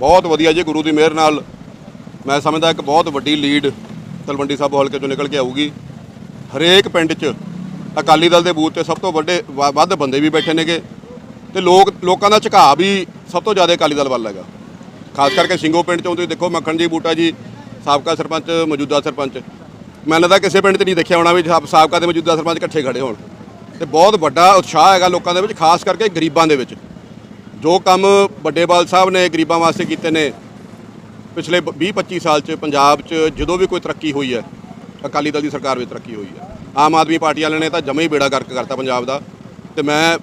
ਬਹੁਤ ਵਧੀਆ ਜੀ, ਗੁਰੂ ਦੀ ਮਿਹਰ ਨਾਲ। ਮੈਂ ਸਮਝਦਾ ਇੱਕ ਬਹੁਤ ਵੱਡੀ ਲੀਡ ਤਲਵੰਡੀ ਸਾਬੋ ਹਲਕੇ ਚੋਂ ਨਿਕਲ ਕੇ ਆਊਗੀ। ਹਰੇਕ ਪਿੰਡ 'ਚ ਅਕਾਲੀ ਦਲ ਦੇ ਬੂਥ ਤੇ ਸਭ ਤੋਂ ਵੱਡੇ, ਵ- ਵੱਧ ਬੰਦੇ ਵੀ ਬੈਠੇ ਨੇਗੇ। ਤੇ ਲੋਕ, ਲੋਕਾਂ ਦਾ ਝੁਕਾਅ ਵੀ ਸਭ ਤੋਂ ਜ਼ਿਆਦਾ ਅਕਾਲੀ ਦਲ ਵੱਲ ਹੈਗਾ। ਖਾਸ ਕਰਕੇ ਸਿੰਘੋ ਪਿੰਡ ਚੋਂ ਤੁਸੀਂ ਦੇਖੋ, ਮੱਖਣ ਜੀ, ਬੂਟਾ ਜੀ, ਸਾਬਕਾ ਸਰਪੰਚ, ਮੌਜੂਦਾ ਸਰਪੰਚ। ਮੈਨੂੰ ਲੱਗਦਾ ਕਿਸੇ ਪਿੰਡ 'ਚ ਨਹੀਂ ਦੇਖਿਆ ਹੋਣਾ ਵੀ ਸਾਬ- ਸਾਬਕਾ ਤੇ ਮੌਜੂਦਾ ਸਰਪੰਚ ਇਕੱਠੇ ਖੜੇ ਹੋਣ। ਤੇ ਬਹੁਤ ਵੱਡਾ ਉਤਸ਼ਾਹ ਹੈਗਾ ਲੋਕਾਂ ਦੇ ਵਿੱਚ, ਖਾਸ ਕਰਕੇ ਗਰੀਬਾਂ ਦੇ ਵਿੱਚ। ਜੋ ਕੰਮ ਵੱਡੇ ਬਾਲ ਸਾਹਿਬ ਨੇ ਗਰੀਬਾਂ ਵਾਸਤੇ ਕੀਤੇ ਨੇ, ਪਿਛਲੇ 20-25 ਸਾਲ 'ਚ ਪੰਜਾਬ 'ਚ ਜਦੋਂ ਵੀ ਕੋਈ ਤਰੱਕੀ ਹੋਈ ਹੈ, ਅਕਾਲੀ ਦਲ ਦੀ ਸਰਕਾਰ ਵਿੱਚ ਤਰੱਕੀ ਹੋਈ ਹੈ। ਆਮ ਆਦਮੀ ਪਾਰਟੀ ਵਾਲਿਆਂ ਨੇ ਤਾਂ ਜਮੇ ਹੀ ਬੇੜਾ ਗਰਕ ਕਰਤਾ ਪੰਜਾਬ ਦਾ ਤੇ ਮੈਂ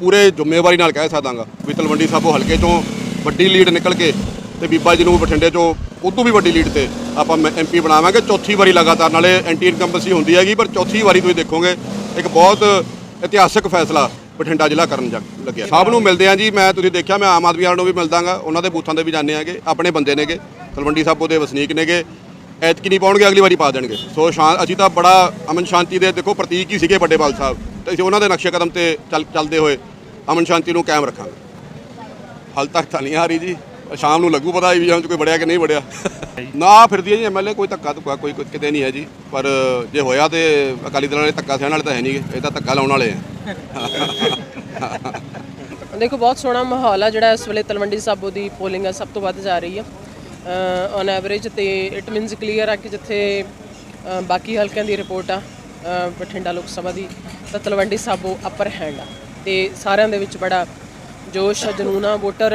ਪੂਰੇ ਜ਼ਿੰਮੇਵਾਰੀ ਨਾਲ ਕਹਿ ਸਕਦਾਗਾ ਵੀ ਤਲਵੰਡੀ ਸਾਬੋ ਹਲਕੇ ਚੋਂ ਵੱਡੀ ਲੀਡ ਨਿਕਲ ਕੇ ਤੇ ਬੀਬਾ ਜੀ ਨੂੰ ਬਠਿੰਡੇ ਚੋਂ ਉਦੋਂ ਵੀ ਵੱਡੀ ਲੀਡ ਤੇ ਆਪਾਂ ਐਮਪੀ ਬਣਾਵਾਂਗੇ, ਚੌਥੀ ਵਾਰੀ ਲਗਾਤਾਰ ਨਾਲੇ ਐਂਟੀ ਇਨਕੰਬੈਂਸੀ ਹੁੰਦੀ ਹੈਗੀ, ਪਰ ਚੌਥੀ ਵਾਰੀ ਤੁਸੀਂ ਦੇਖੋਗੇ, ਇੱਕ ਬਹੁਤ ਇਤਿਹਾਸਕ ਫੈਸਲਾ ਬਠਿੰਡਾ ਜ਼ਿਲ੍ਹਾ ਕਰਨ ਜਾ ਲੱਗਿਆ। ਸਭ ਨੂੰ ਮਿਲਦੇ ਆ ਜੀ, ਮੈਂ ਤੁਸੀਂ ਦੇਖਿਆ, ਮੈਂ ਆਮ ਆਦਮੀ ਵਾਲਿਆਂ ਨੂੰ ਵੀ ਮਿਲਦਾਗਾ। ਉਹਨਾਂ ਦੇ ਬੂਥਾਂ ਤੇ ਵੀ ਜਾਂਦੇ ਆਗੇ ਆਪਣੇ ਬੰਦੇ ਨੇਗੇ। ਤਲਵੰਡੀ ਸਾਬੋ ਦੇ ਵਸਨੀਕ ਨੇਗੇ। ਐਤਕੀ ਨਹੀਂ ਪਾਉਣਗੇ, ਅਗਲੀ ਵਾਰੀ ਪਾ ਦੇਣਗੇ। ਸੋ ਸ਼ਾਂ ਅਸੀਂ ਤਾਂ ਬੜਾ ਅਮਨ ਸ਼ਾਂਤੀ ਦੇ, ਦੇਖੋ, ਪ੍ਰਤੀਕ ਹੀ ਸੀਗੇ ਵੱਡੇ ਬਾਲ ਸਾਹਿਬ। ਤੇ ਅਸੀਂ ਉਹਨਾਂ ਦੇ ਨਕਸ਼ੇ ਕਦਮ ਤੇ ਚੱਲ ਚੱਲਦੇ ਹੋਏ ਅਮਨ ਸ਼ਾਂਤੀ ਨੂੰ ਕਾਇਮ ਰੱਖਾਂਗੇ। ਹਾਲ ਤੱਕ ਤਾਂ ਨਹੀਂ ਆ ਰਹੀ ਜੀ। ਸ਼ਾਮ ਨੂੰ ਲੱਗੂ ਪਤਾ ਵੀ ਹਮ ਚ ਕੋਈ ਵੜਿਆ ਕਿ ਨਹੀਂ ਵੜਿਆ। ਨਾ ਫਿਰਦੀ ਹੈ ਜੀ ਐਮਐਲਏ ਕੋਈ ਧੱਕਾ ਧੁੱਕਾ ਕੋਈ ਕਿਤੇ ਨਹੀਂ ਹੈ ਜੀ। ਪਰ ਜੇ ਹੋਇਆ ਤੇ ਅਕਾਲੀ ਦਲ ਵਾਲੇ ਧੱਕਾ ਸਹਿਣ ਵਾਲੇ ਤਾਂ ਹੈ ਨਹੀਂ ਇਹ ਤਾਂ ਧੱਕਾ ਲਾਉਣ ਵਾਲੇ ਆ। ਦੇਖੋ, ਬਹੁਤ ਸੋਹਣਾ ਮਾਹੌਲ ਆ ਜਿਹੜਾ ਇਸ ਵੇਲੇ ਤਲਵੰਡੀ ਸਾਬੋ ਦੀ ਪੋਲਿੰਗ ਆ, ਸਭ ਤੋਂ ਵੱਧ ਜਾ ਰਹੀ ਆ। ਔਨ ਐਵਰੇਜ ਤੇ ਇਟ ਮੀਨਸ ਕਲੀਅਰ ਆ ਕਿ ਜਿੱਥੇ ਬਾਕੀ ਹਲਕਿਆਂ ਦੀ ਰਿਪੋਰਟ ਆ ਬਠਿੰਡਾ ਲੋਕ ਸਭਾ ਦੀ, ਤਾਂ ਤਲਵੰਡੀ ਸਾਬੋ ਅਪਰ ਹੈਂਡ ਆ। ਤੇ ਸਾਰਿਆਂ ਦੇ ਵਿੱਚ ਬੜਾ ਜੋਸ਼ ਆ, ਜਨੂਨ ਆ, ਵੋਟਰ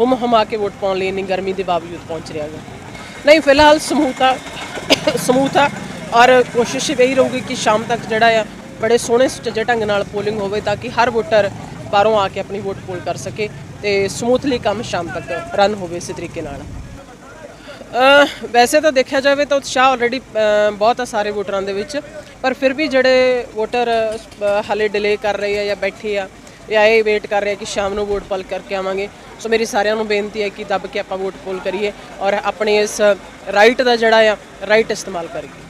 ਹੁਮ ਹਮਾ ਕੇ ਵੋਟ ਪਾਉਣ ਲਈ ਇੰਨੀ ਗਰਮੀ ਦੇ ਬਾਵਜੂਦ ਪਹੁੰਚ ਰਿਹਾ ਗਾ ਨਹੀਂ, ਫਿਲਹਾਲ ਸਮੂਹਤਾ ਸਮੂਹਤਾ ਔਰ ਕੋਸ਼ਿਸ਼ ਇਹੀ ਰਹੂਗੀ ਕਿ ਸ਼ਾਮ ਤੱਕ ਜਿਹੜਾ ਆ ਬੜੇ ਸੋਹਣੇ ਸੁਚੱਜੇ ਢੰਗ ਨਾਲ ਪੋਲਿੰਗ ਹੋਵੇ ਤਾਂ ਕਿ ਹਰ ਵੋਟਰ ਬਾਹਰੋਂ ਆ ਕੇ ਆਪਣੀ ਵੋਟ ਪੋਲ ਕਰ ਸਕੇ ਤੇ ਸਮੂਥਲੀ ਕੰਮ ਸ਼ਾਮ ਤੱਕ ਰਨ ਹੋਵੇ ਇਸੇ ਤਰੀਕੇ ਨਾਲ। ਵੈਸੇ ਤਾਂ ਦੇਖਿਆ ਜਾਵੇ ਤਾਂ ਉਤਸ਼ਾਹ ਆਲਰੇਡੀ ਬਹੁਤ ਆ ਸਾਰੇ ਵੋਟਰਾਂ ਦੇ ਵਿੱਚ ਪਰ ਫਿਰ ਵੀ ਜਿਹੜੇ ਵੋਟਰ ਅਹ, ਹਾਲੇ ਡਿਲੇ ਕਰ ਰਹੇ ਆ ਜਾਂ ਬੈਠੇ ਆ ਜਾਂ ਇਹ ਵੇਟ ਕਰ ਰਹੇ ਆ ਕਿ ਸ਼ਾਮ ਨੂੰ ਵੋਟ ਪੋਲ ਕਰਕੇ ਆਵਾਂਗੇ ਸੋ ਮੇਰੀ ਸਾਰਿਆਂ ਨੂੰ ਬੇਨਤੀ ਹੈ ਕਿ ਦੱਬ ਕੇ ਆਪਾਂ ਵੋਟ ਪੋਲ ਕਰੀਏ ਔਰ ਆਪਣੇ ਇਸ ਰਾਈਟ ਦਾ ਜਿਹੜਾ ਆ ਰਾਈਟ ਇਸਤੇਮਾਲ ਕਰੀਏ।